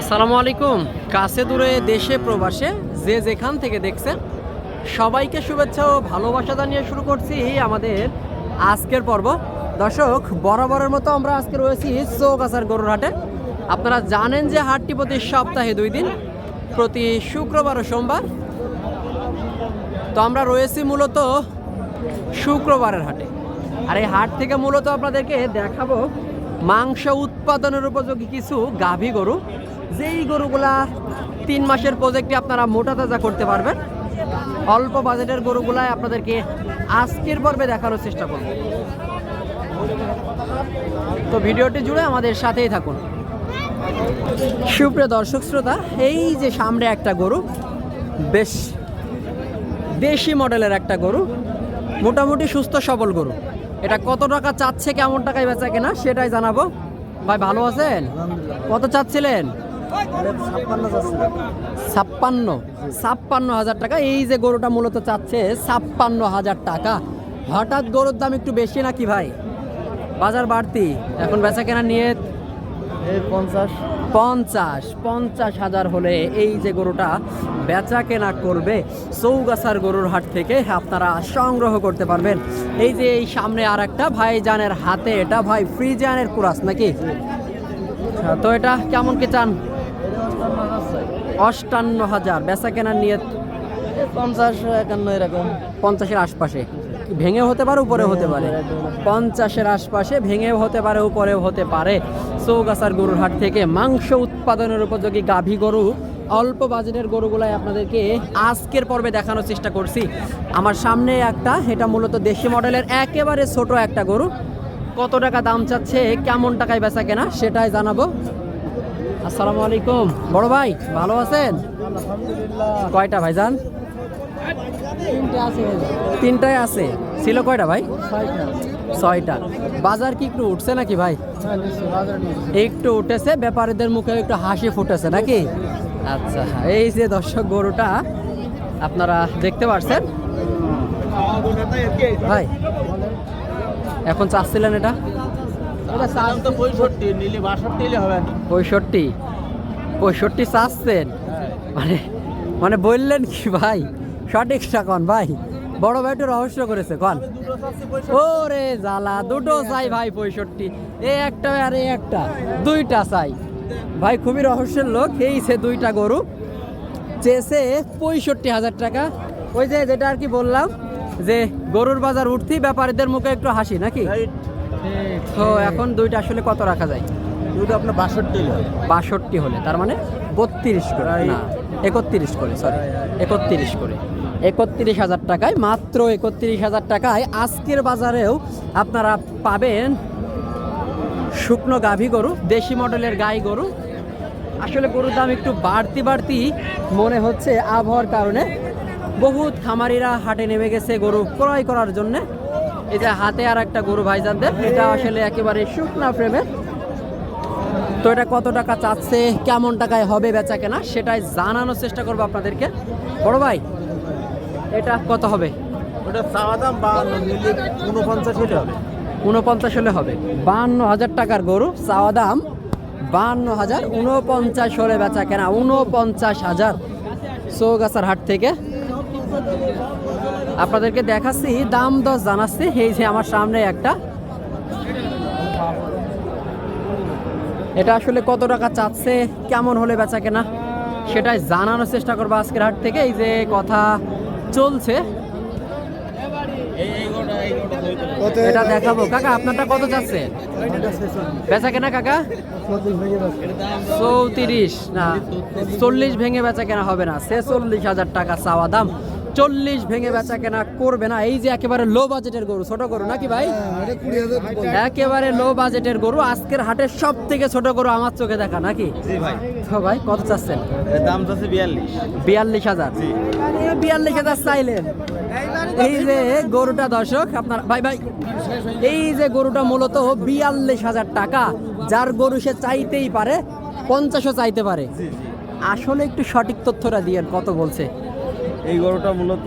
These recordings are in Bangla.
আসসালামু আলাইকুম। কাছে দূরে দেশে, প্রবাসে যে যেখান থেকে দেখছেন, সবাইকে শুভেচ্ছা ও ভালোবাসা জানিয়ে শুরু করছি আমাদের আজকের পর্ব। দর্শক, বরাবরের মতো আমরা আজকে রয়েছি চৌগাছার গরুর হাটে। আপনারা জানেন যে হাটটি প্রতি সপ্তাহে দুই দিন, প্রতি শুক্রবার ও সোমবার। তো আমরা রয়েছি মূলত শুক্রবারের হাটে। আর এই হাট থেকে মূলত আপনাদেরকে দেখাবো মাংস উৎপাদনের উপযোগী কিছু গাভী গরু। যেই গরুগুলা তিন মাসের প্রজেক্টে আপনারা মোটা তাজা করতে পারবেন অল্প বাজেটের গরুগুলাই আপনাদেরকে আজকের পর্বে দেখানোর চেষ্টা করব। তো ভিডিওটি জুড়ে আমাদের সাথেই থাকুন। সুপ্রিয় দর্শক শ্রোতা এই যে সামনে একটা গরু বেশ দেশি মডেলের একটা গরু মোটামুটি সুস্থ সবল গরু। এটা কত টাকা চাচ্ছে কেমন টাকায় বেচা কেনা সেটাই জানাব। ভাই ভালো আছেন? কত চাচ্ছিলেন? ছাপ্পান্ন ছাপ্পান্ন হাজার টাকা। এই যে গরুটা মূলত চাচ্ছে ছাপ্পান্ন হাজার টাকা। হঠাৎ গরুর দাম একটু বেশি নাকি ভাই? বাজার বাড়তি। এখন বেচা কেনা নিয়ে পঞ্চাশ। পঞ্চাশ পঞ্চাশ হাজার হলে এই যে গরুটা বেচা কেনা করবে চৌগাছার গরুর হাট থেকে আপনারা সংগ্রহ করতে পারবেন। এই যে এই সামনে আর একটা ভাইজানের হাতে এটা ভাই ফ্রিজানের কুরাস নাকি? তো এটা কেমন কি চান? অষ্টান্ন হাজার। বেচা কেনার নিয়ে পঞ্চাশ একান্ন এরকম। পঞ্চাশের আশপাশে। ভেঙে হতে পারে উপরে হতে পারে। পঞ্চাশের আশপাশে ভেঙে হতে পারে উপরেও হতে পারে। চৌগাছার গরুর হাট থেকে মাংস উৎপাদনের উপযোগী গাভী গরু অল্প বাজেটের গরুগুলাই আপনাদেরকে আজকের পর্বে দেখানোর চেষ্টা করছি। আমার সামনে একটা এটা মূলত দেশি মডেলের একেবারে ছোট একটা গরু। কত টাকা দাম চাচ্ছে কেমন টাকায় বেচা কেনা সেটাই জানাব। আসসালামু আলাইকুম। বড় ভাই ভালো আছেন? কয়টা ভাইজান? তিনটে আছে। তিনটায় আছে। ছিল কয়টা ভাই? ছয়টা। বাজার কি একটু উঠছে নাকি ভাই? হ্যাঁ একটু উঠেছে ব্যাপারীদের মুখে একটু হাসি ফুটেছে নাকি? আচ্ছা এই যে দর্শক গরুটা আপনারা দেখতে পাচ্ছেন ভাই এখন চাচ্ছিলেন এটা? পঁয়ষট্টি পঁয়ষট্টি? চাচ্ছেন মানে মানে বললেন কি ভাই? সঠিকটা কন ভাই? বড় ভাই একটু রহস্য করেছে কন? ওরে জ্বালা দুটো চাই ভাই পঁয়ষট্টি। এ একটা আর এ একটা। দুইটা চাই। ভাই খুবই রহস্যের লোক এই সে দুইটা গরু। চেয়েছে পঁয়ষট্টি হাজার টাকা। ওই যে যেটা আর কি বললাম যে গরুর বাজার উঠতি ব্যাপারীদের মুখে একটু হাসি নাকি? তো এখন দুইটা আসলে কত রাখা যায়? দুটো আপনার বাষট্টি বাষট্টি হলে তার মানে বত্রিশ করে না একত্রিশ করে সরি একত্রিশ করে। একত্রিশ হাজার টাকায় মাত্র একত্রিশ হাজার টাকায় আজকের বাজারেও আপনারা পাবেন শুকনো গাভী গরু দেশি মডেলের গাই গরু। আসলে গরুর দাম একটু বাড়তি বাড়তি মনে হচ্ছে আবহাওয়ার কারণে। বহুত খামারিরা হাটে নেমে গেছে গরু ক্রয় করার জন্যে। এই যে হাতে আর একটা গরু ভাইজানদের এটা আসলে একেবারে শুকনা ফ্রেমের তো এটা কত টাকা চাচ্ছে কেমন টাকায় হবে বেচা কেনা সেটাই জানানোর চেষ্টা করব আপনাদেরকে। বড় ভাই এটা কত হবে? ওটা চাওয়া দাম উনপঞ্চাশ হলে হবে। উনপঞ্চাশ হলে হবে। বাহান্ন হাজার টাকার গরু চাওয়া দাম বাহান্ন হাজার উনপঞ্চাশ হলে বেচা কেনা উনপঞ্চাশ হাজার। চৌগাছার হাট থেকে আপনাদেরকে দেখাচ্ছি, দাম দশ জানাচ্ছি। এই যে আমার সামনে একটা। এটা আসলে কত টাকা চাচ্ছে, কেমন হলে বেচা কেনা, সেটাই জানানোর চেষ্টা করব আজকের হাট থেকে। এই যে কথা চলছে। এটা দেখাবো। কাকা, আপনারটা কত চাচ্ছে বেচা কেনা কাকা? চৌত্রিশ। না, চল্লিশ ভেঙে বেচা কেনা হবে না। সে চল্লিশ হাজার টাকা চাওয়া দাম। চল্লিশ ভেঙে বেচা কেনা করবে না। এই যে একেবারে লো বাজেটের গরু ছোট গরু নাকি ভাই? একেবারে লো বাজেটের গরু আজকের হাটের সব থেকে ছোট গরু আমার চোখে দেখা নাকি? ভাই। তো ভাই কত চাচ্ছেন? দাম চাচ্ছে বিয়াল্লিশ। বিয়াল্লিশ হাজার। বিয়াল্লিশ হাজার চাইলেন। এই যে গরুটা দর্শক আপনার ভাই ভাই এই যে গরুটা মূলত বিয়াল্লিশ হাজার টাকা। যার গরু সে চাইতেই পারে পঞ্চাশও চাইতে পারে। আসলে একটু সঠিক তথ্যটা দিয়ে কত বলছে? এই গরুটা মূলত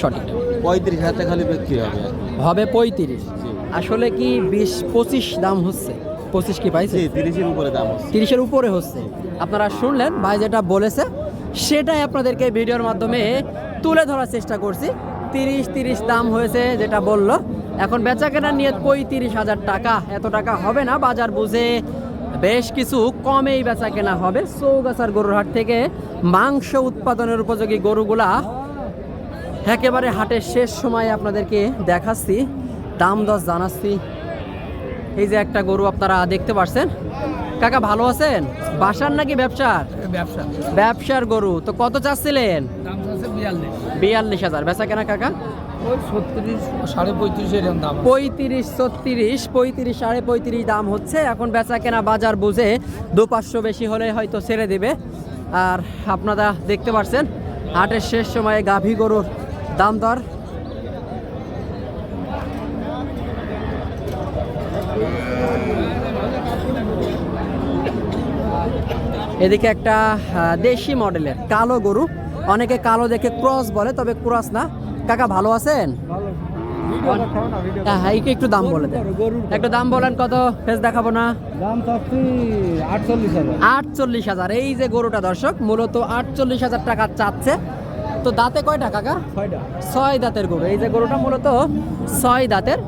সঠিক। পঁয়ত্রিশ হাজার টাকা খালি বিক্রি হবে। হবে পঁয়ত্রিশ। আসলে কি বিশ পঁচিশ দাম হচ্ছে? পঁচিশ কি পাইছে? তিরিশের উপরে দাম হচ্ছে। তিরিশের উপরে হচ্ছে। আপনারা শুনলেন ভাই যেটা বলেছে সেটাই আপনাদেরকে ভিডিওর মাধ্যমে তুলে ধরার চেষ্টা করছি। তিরিশ তিরিশ দাম হয়েছে যেটা বলল। এখন বেচা কেনার নিয়ে পঁয়ত্রিশ হাজার টাকা। এত টাকা হবে না বাজার বুঝে বেশ কিছু কমেই বেচা কেনা হবে। চৌগাছার গরুর হাট থেকে মাংস উৎপাদনের উপযোগী গরুগুলা একেবারে হাটের শেষ সময়ে আপনাদেরকে দেখাচ্ছি দাম দশ জানাচ্ছি। এই যে একটা গরু আপনারা দেখতে পাচ্ছেন কাকা ভালো আছেন? বাসার নাকি ব্যবসার? ব্যবসা ব্যবসার। গরু। তো কত চাচ্ছিলেন? বিয়াল্লিশ হাজার। বেচা কেনা কাকা? পঁয়ত্রিশ, ছত্রিশ, পঁয়ত্রিশ সাড়ে পঁয়ত্রিশ দাম হচ্ছে। এখন বেচা কেনা বাজার বুঝে দু পাঁচশো বেশি হলে হয়তো ছেড়ে দেবে। আর আপনারা দেখতে পাচ্ছেন হাটের শেষ সময়ে গাভী গরুর দাম দর। এদিকে একটা দেশি মডেলের কালো গরু। অনেকে কালো দেখে ক্রস বলে, তবে ক্রস না। কাকা ভালো আছেন? হ্যাঁ হ্যাঁ একটু- দাম বলে দেন। একটু দাম বলেন কত ফেস দেখাবো না? দাম আটচল্লিশ হাজার। এই যে গরুটা দর্শক মূলত আটচল্লিশ হাজার টাকা চাচ্ছে। তো দাঁতে কয়টা কাকা? ছয় দাঁতের গরু। এই যে গরুটা মূলত ছয় দাঁতের।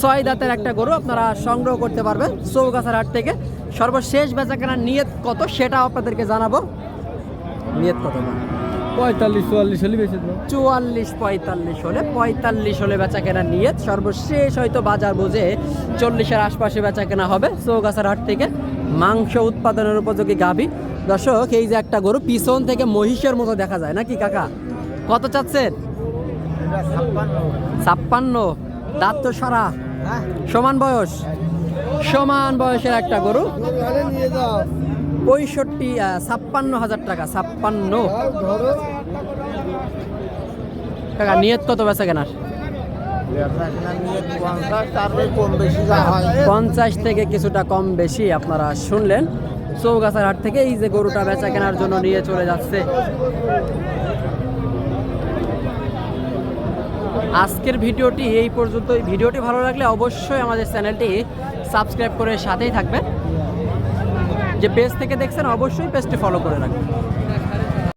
ছয় দাঁতের একটা গরু আপনারা সংগ্রহ করতে পারবেন চৌগাছার হাট থেকে। সর্বশেষ বেচা কেনার নিয়ত কত সেটা আপনাদেরকে জানাব। নিয়ত কত? না পঁয়তাল্লিশ, চুয়াল্লিশ হলে বেশি দেবো। চুয়াল্লিশ, পঁয়তাল্লিশ হলে পঁয়তাল্লিশ হলে বেচা কেনা নিয়ত সর্বশেষ হয়তো বাজার বুঝে চল্লিশের আশপাশে বেচা কেনা হবে চৌগাছার হাট থেকে। মাংস উৎপাদনের উপযোগী গাভী দর্শক, এই যে একটা গরু, পিছন থেকে মহিষের মতো দেখা যায়। নাকি, কাকা? কত চাচ্ছেন? ছাপ্পান্ন। দাঁত তো সারা। সমান বয়স? সমান বয়সের একটা গরু। নিয়ে পঁয়ষট্টি ছাপ্পান্ন হাজার টাকা, ছাপ্পান্ন। টাকা নিয়ত কত বেচা কেনার পঞ্চাশ থেকে কিছুটা কম বেশি আপনারা শুনলেন। চৌগাছার হাট থেকে এই যে গরুটা বেচা কেনার জন্য নিয়ে চলে যাচ্ছে। আজকের ভিডিওটি এই পর্যন্ত ভিডিওটি ভালো লাগলে অবশ্যই আমাদের চ্যানেলটি সাবস্ক্রাইব করে সাথেই থাকবেন। যে পেজ থেকে দেখছেন অবশ্যই পেজটি ফলো করে রাখবেন।